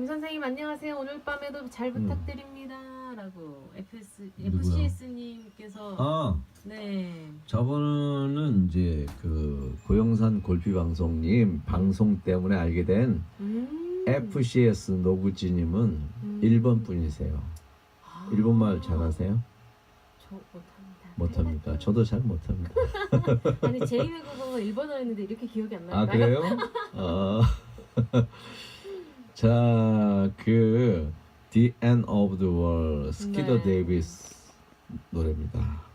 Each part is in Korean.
김 선생님 안녕하세요. 오늘 밤에도 잘 부탁드립니다.라고 FS 음. 누구야? FCS님께서 아 네. 저번은 이제 그 고영산 골피 방송님 방송 때문에 알게 된 음. FCS 노구지님은 음. 일본 분이세요. 아. 일본말 잘하세요? 저 못합니다. 못합니까? 저도 잘 못합니다. 아니 제2 외국어가 일본어였는데 이렇게 기억이 안 나요. 아 그래요? 어. 자, 그 The End of the World 스키더 네. 데이비스 노래입니다.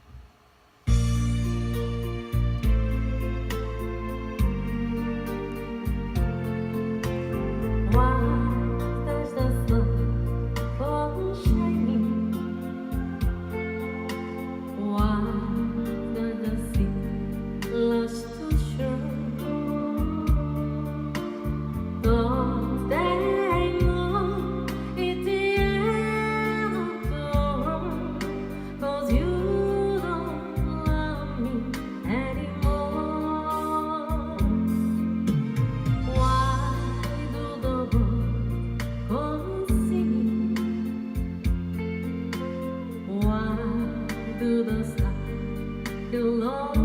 long.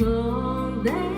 long that